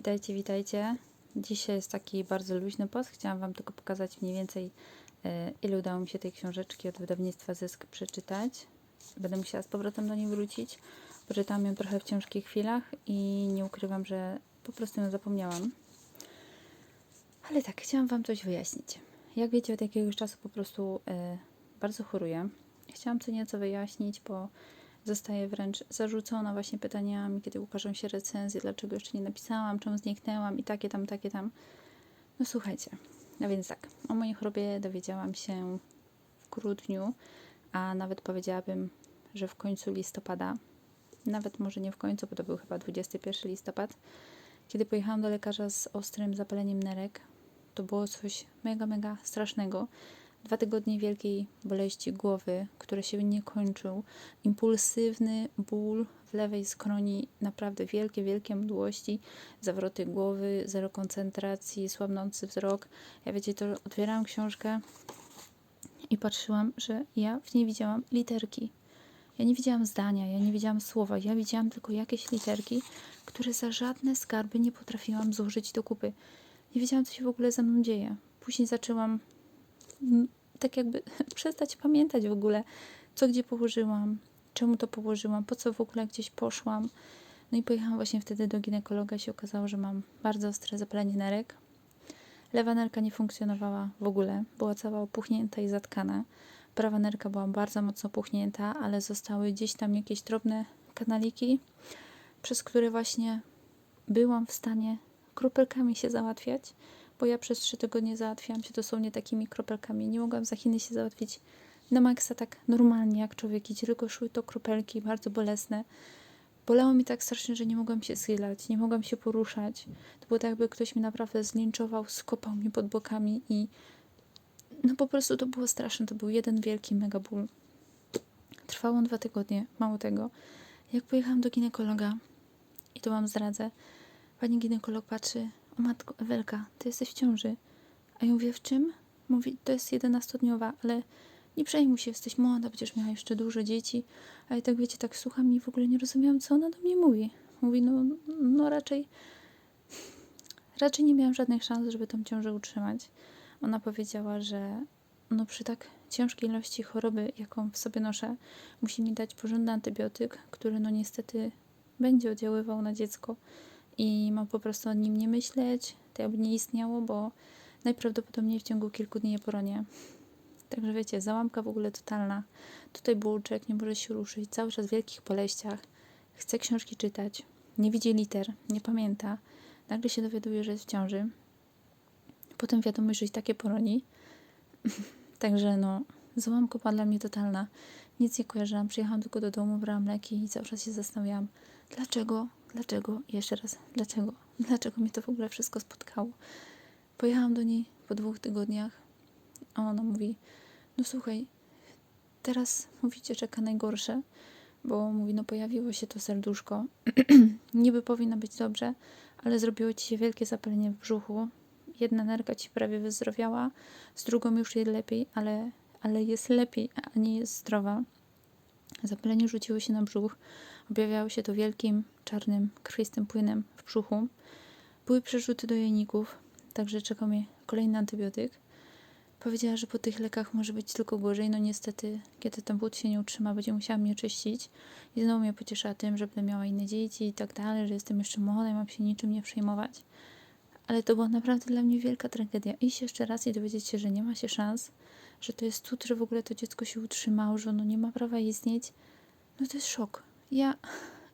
Witajcie, witajcie. Dzisiaj jest taki bardzo luźny post. Chciałam Wam tylko pokazać mniej więcej, e, ile udało mi się tej książeczki od wydawnictwa Zysk przeczytać. Będę musiała z powrotem do niej wrócić. Poczytałam ją trochę w ciężkich chwilach i nie ukrywam, że po prostu ją zapomniałam. Ale tak, chciałam Wam coś wyjaśnić. Jak wiecie, od jakiegoś czasu po prostu e, bardzo choruję. Chciałam co nieco wyjaśnić, bo zostaję wręcz zarzucona właśnie pytaniami, kiedy ukażą się recenzje, dlaczego jeszcze nie napisałam, czemu zniknęłam i takie tam, takie tam. No słuchajcie, no więc tak, o mojej chorobie dowiedziałam się w grudniu, a nawet powiedziałabym, że w końcu listopada, nawet może nie w końcu, bo to był chyba 21 listopad, kiedy pojechałam do lekarza z ostrym zapaleniem nerek. To było coś mega, mega strasznego. Dwa tygodnie wielkiej boleści głowy, które się nie kończył. Impulsywny ból w lewej skroni, naprawdę wielkie, wielkie mdłości, zawroty głowy, zero koncentracji, słabnący wzrok. Ja wiecie, to otwierałam książkę i patrzyłam, że ja w niej widziałam literki. Ja nie widziałam zdania, ja nie widziałam słowa, ja widziałam tylko jakieś literki, które za żadne skarby nie potrafiłam złożyć do kupy. Nie wiedziałam, co się w ogóle ze mną dzieje. Później zaczęłam tak jakby przestać pamiętać w ogóle, co gdzie położyłam, czemu to położyłam, po co w ogóle gdzieś poszłam. No i pojechałam właśnie wtedy do ginekologa i się okazało, że mam bardzo ostre zapalenie nerek. Lewa nerka nie funkcjonowała w ogóle, była cała opuchnięta i zatkana. Prawa nerka była bardzo mocno puchnięta, ale zostały gdzieś tam jakieś drobne kanaliki, przez które właśnie byłam w stanie kropelkami się załatwiać, bo ja przez trzy tygodnie załatwiałam się dosłownie takimi kropelkami. Nie mogłam za Chiny się załatwić na maksa tak normalnie, jak człowiek tylko szły to kropelki bardzo bolesne. Bolało mi tak strasznie, że nie mogłam się schylać, nie mogłam się poruszać. To było tak, jakby ktoś mi naprawdę zlinczował, skopał mnie pod bokami i no po prostu to było straszne. To był jeden wielki mega ból. Trwało on dwa tygodnie, mało tego. Jak pojechałam do ginekologa i to wam zdradzę, pani ginekolog patrzy, o matko Ewelka, ty jesteś w ciąży. A ja mówię, w czym? Mówi, to jest 11-dniowa, ale nie przejmuj się, jesteś młoda, będziesz miała jeszcze dużo dzieci. A ja tak wiecie, tak słucham i w ogóle nie rozumiałam, co ona do mnie mówi. Mówi, no, no raczej, raczej nie miałam żadnych szans, żeby tą ciążę utrzymać. Ona powiedziała, że no przy tak ciężkiej ilości choroby, jaką w sobie noszę, musi mi dać porządny antybiotyk, który no niestety będzie oddziaływał na dziecko i mam po prostu o nim nie myśleć, to jakby nie istniało, bo najprawdopodobniej w ciągu kilku dni je poronię. Także wiecie, załamka w ogóle totalna. Tutaj bułczek, nie może się ruszyć, cały czas w wielkich poleściach. Chce książki czytać, nie widzi liter, nie pamięta. Nagle się dowiaduje, że jest w ciąży. Potem wiadomość, że i takie poroni. Także no, załamka była dla mnie totalna. Nic nie kojarzyłam. Przyjechałam tylko do domu, brałam leki i cały czas się zastanawiałam, dlaczego, dlaczego, jeszcze raz, dlaczego, dlaczego mnie to w ogóle wszystko spotkało. Pojechałam do niej po dwóch tygodniach, a ona mówi, no słuchaj, teraz mówicie, czeka najgorsze, bo mówi, no pojawiło się to serduszko, niby powinno być dobrze, ale zrobiło ci się wielkie zapalenie w brzuchu, jedna nerka ci prawie wyzdrowiała, z drugą już jest lepiej, ale, ale jest lepiej, a nie jest zdrowa. Zapalenie rzuciło się na brzuch, objawiało się to wielkim, czarnym, krwistym płynem w brzuchu. Były przerzuty do jajników, także czekał mnie kolejny antybiotyk. Powiedziała, że po tych lekach może być tylko gorzej. No niestety, kiedy ten płód się nie utrzyma, będzie musiała mnie czyścić. I znowu mnie pociesza tym, że będę miała inne dzieci i tak dalej, że jestem jeszcze młoda i mam się niczym nie przejmować. Ale to była naprawdę dla mnie wielka tragedia. Iść jeszcze raz i dowiedzieć się, że nie ma się szans, że to jest cud, że w ogóle to dziecko się utrzymało, że ono nie ma prawa istnieć. No to jest szok. Ja,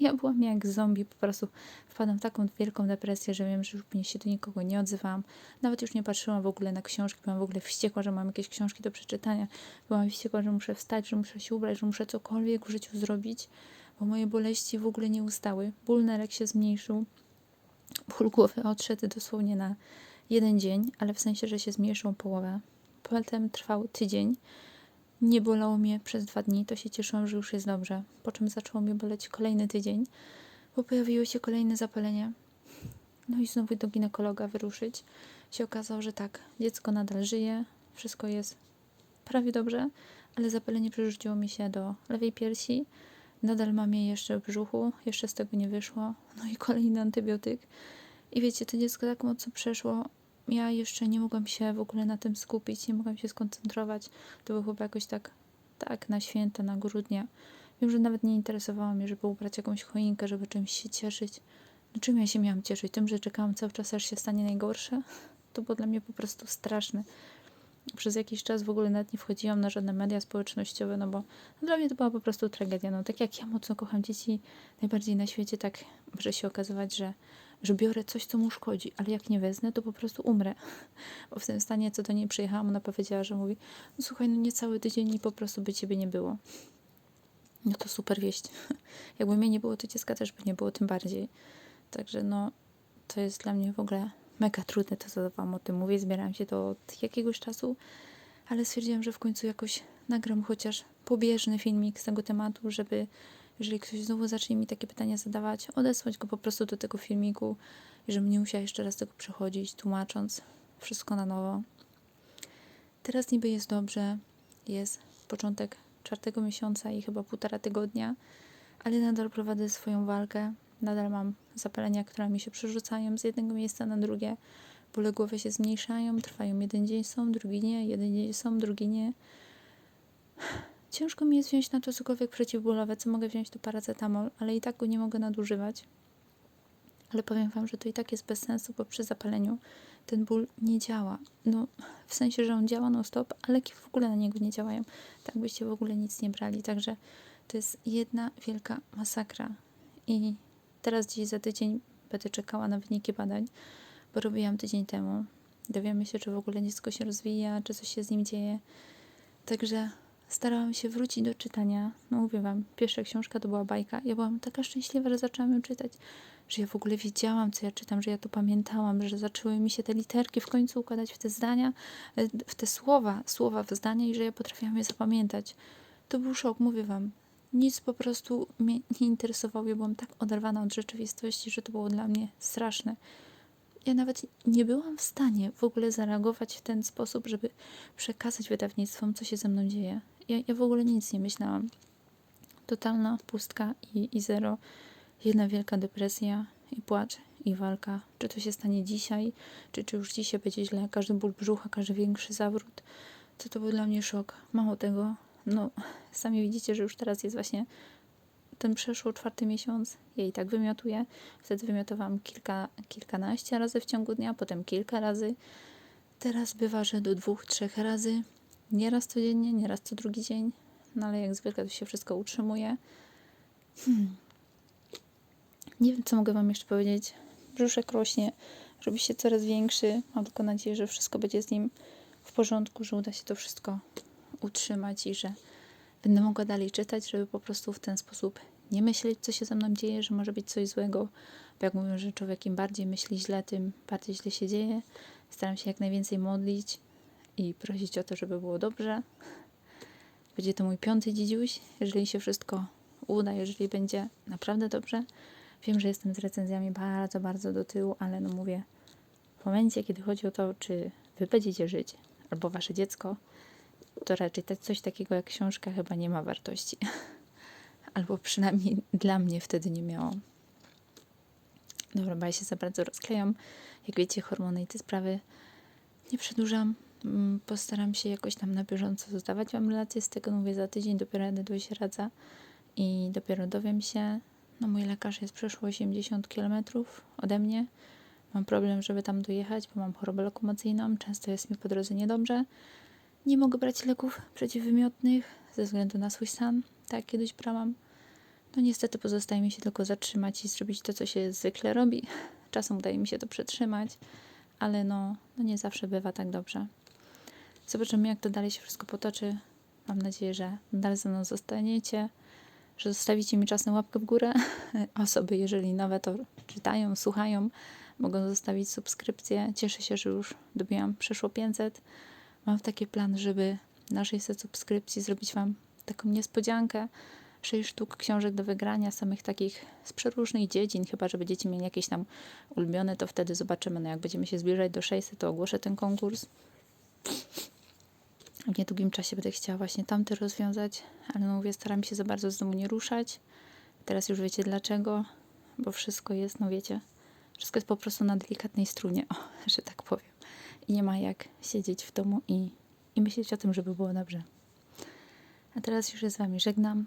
ja byłam jak zombie, po prostu wpadłam w taką wielką depresję, że wiem, że już się do nikogo nie odzywałam. Nawet już nie patrzyłam w ogóle na książki, byłam w ogóle wściekła, że mam jakieś książki do przeczytania. Byłam wściekła, że muszę wstać, że muszę się ubrać, że muszę cokolwiek w życiu zrobić, bo moje boleści w ogóle nie ustały. Ból nerek się zmniejszył, ból głowy odszedł dosłownie na jeden dzień, ale w sensie, że się zmniejszył połowę. Potem trwał tydzień. Nie bolało mnie przez dwa dni, to się cieszyłam, że już jest dobrze. Po czym zaczęło mnie boleć kolejny tydzień, bo pojawiło się kolejne zapalenie. No i znowu do ginekologa wyruszyć. Się okazało, że tak, dziecko nadal żyje, wszystko jest prawie dobrze, ale zapalenie przerzuciło mi się do lewej piersi. Nadal mam je jeszcze w brzuchu, jeszcze z tego nie wyszło. No i kolejny antybiotyk. I wiecie, to dziecko tak mocno przeszło. Ja jeszcze nie mogłam się w ogóle na tym skupić, nie mogłam się skoncentrować. To było chyba jakoś tak, tak na święta, na grudnia. Wiem, że nawet nie interesowało mnie, żeby ubrać jakąś choinkę, żeby czymś się cieszyć. No czym ja się miałam cieszyć? Tym, że czekałam cały czas, aż się stanie najgorsze? To było dla mnie po prostu straszne. Przez jakiś czas w ogóle nawet nie wchodziłam na żadne media społecznościowe, no bo dla mnie to była po prostu tragedia. No tak jak ja mocno kocham dzieci najbardziej na świecie, tak może się okazywać, że, że biorę coś, co mu szkodzi, ale jak nie wezmę, to po prostu umrę. Bo w tym stanie, co do niej przyjechałam, ona powiedziała, że mówi, no słuchaj, no nie cały tydzień i po prostu by ciebie nie było. No to super wieść. Jakby mnie nie było, to dziecka też by nie było, tym bardziej. Także no, to jest dla mnie w ogóle mega trudne, to co wam o tym mówię. Zbierałam się to od jakiegoś czasu, ale stwierdziłam, że w końcu jakoś nagram chociaż pobieżny filmik z tego tematu, żeby jeżeli ktoś znowu zacznie mi takie pytania zadawać, odesłać go po prostu do tego filmiku żebym nie musiała jeszcze raz tego przechodzić, tłumacząc wszystko na nowo. Teraz niby jest dobrze, jest początek czwartego miesiąca i chyba półtora tygodnia, ale nadal prowadzę swoją walkę. Nadal mam zapalenia, które mi się przerzucają z jednego miejsca na drugie. Bóle głowy się zmniejszają, trwają jeden dzień są, drugi nie, jeden dzień są, drugi nie. Ciężko mi jest wziąć na to cokolwiek przeciwbólowe, co mogę wziąć to paracetamol, ale i tak go nie mogę nadużywać. Ale powiem Wam, że to i tak jest bez sensu, bo przy zapaleniu ten ból nie działa. No, w sensie, że on działa non stop, a leki w ogóle na niego nie działają. Tak byście w ogóle nic nie brali. Także to jest jedna wielka masakra. I teraz gdzieś za tydzień będę czekała na wyniki badań, bo robiłam tydzień temu. Dowiemy się, czy w ogóle dziecko się rozwija, czy coś się z nim dzieje. Także starałam się wrócić do czytania. No mówię wam, pierwsza książka to była bajka. Ja byłam taka szczęśliwa, że zaczęłam ją czytać, że ja w ogóle wiedziałam, co ja czytam, że ja to pamiętałam, że zaczęły mi się te literki w końcu układać w te zdania, e, w te słowa, słowa w zdania i że ja potrafiłam je zapamiętać. To był szok, mówię wam. Nic po prostu mnie nie interesowało. Ja byłam tak oderwana od rzeczywistości, że to było dla mnie straszne ja nawet nie byłam w stanie w ogóle zareagować w ten sposób, żeby przekazać wydawnictwom, co się ze mną dzieje. Ja, ja w ogóle nic nie myślałam. Totalna pustka i, i zero. Jedna wielka depresja i płacz i walka. Czy to się stanie dzisiaj, czy, czy już dzisiaj będzie źle. Każdy ból brzucha, każdy większy zawrót. To to był dla mnie szok. Mało tego, no sami widzicie, że już teraz jest właśnie ten przeszło czwarty miesiąc, ja i tak wymiotuję. Wtedy wymiotowałam kilka, kilkanaście razy w ciągu dnia, potem kilka razy. Teraz bywa, że do dwóch, trzech razy. Nieraz codziennie, nieraz co drugi dzień. No ale jak zwykle to się wszystko utrzymuje. Hmm. Nie wiem, co mogę Wam jeszcze powiedzieć. Brzuszek rośnie, robi się coraz większy. Mam tylko nadzieję, że wszystko będzie z nim w porządku, że uda się to wszystko utrzymać i że będę mogła dalej czytać, żeby po prostu w ten sposób nie myśleć, co się ze mną dzieje, że może być coś złego. Bo jak mówią, że człowiek im bardziej myśli źle, tym bardziej źle się dzieje. Staram się jak najwięcej modlić i prosić o to, żeby było dobrze. Będzie to mój piąty dziedziuś. Jeżeli się wszystko uda, jeżeli będzie naprawdę dobrze. Wiem, że jestem z recenzjami bardzo, bardzo do tyłu, ale no mówię, w momencie, kiedy chodzi o to, czy wy będziecie żyć, albo wasze dziecko, to raczej coś takiego jak książka chyba nie ma wartości. Albo przynajmniej dla mnie wtedy nie miało. Dobra, bo ja się za bardzo rozklejam. Jak wiecie, hormony i te sprawy nie przedłużam. Mm, Postaram się jakoś tam na bieżąco zdawać Wam relacje z tego. Mówię, za tydzień dopiero jadę się radza i dopiero dowiem się. No mój lekarz jest przeszło 80 km ode mnie. Mam problem, żeby tam dojechać, bo mam chorobę lokomocyjną. Często jest mi po drodze niedobrze. Nie mogę brać leków przeciwwymiotnych ze względu na swój stan, tak kiedyś brałam. No niestety pozostaje mi się tylko zatrzymać i zrobić to, co się zwykle robi. Czasem udaje mi się to przetrzymać, ale no, no nie zawsze bywa tak dobrze. Zobaczymy, jak to dalej się wszystko potoczy. Mam nadzieję, że dalej ze mną zostaniecie, że zostawicie mi czasem łapkę w górę. Osoby, jeżeli nowe to czytają, słuchają, mogą zostawić subskrypcję. Cieszę się, że już dobiłam przeszło 500 mam taki plan, żeby na 600 subskrypcji zrobić Wam taką niespodziankę. 6 sztuk książek do wygrania, samych takich z przeróżnych dziedzin, chyba żeby dzieci mieli jakieś tam ulubione, to wtedy zobaczymy. No jak będziemy się zbliżać do 600, to ogłoszę ten konkurs. W niedługim czasie będę chciała właśnie tamty rozwiązać, ale no mówię, staram się za bardzo z domu nie ruszać. Teraz już wiecie dlaczego, bo wszystko jest, no wiecie, Wszystko jest po prostu na delikatnej strunie, o, że tak powiem. I nie ma jak siedzieć w domu i, i myśleć o tym, żeby było dobrze. A teraz już się z Wami żegnam.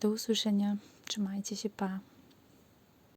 Do usłyszenia. Trzymajcie się, pa.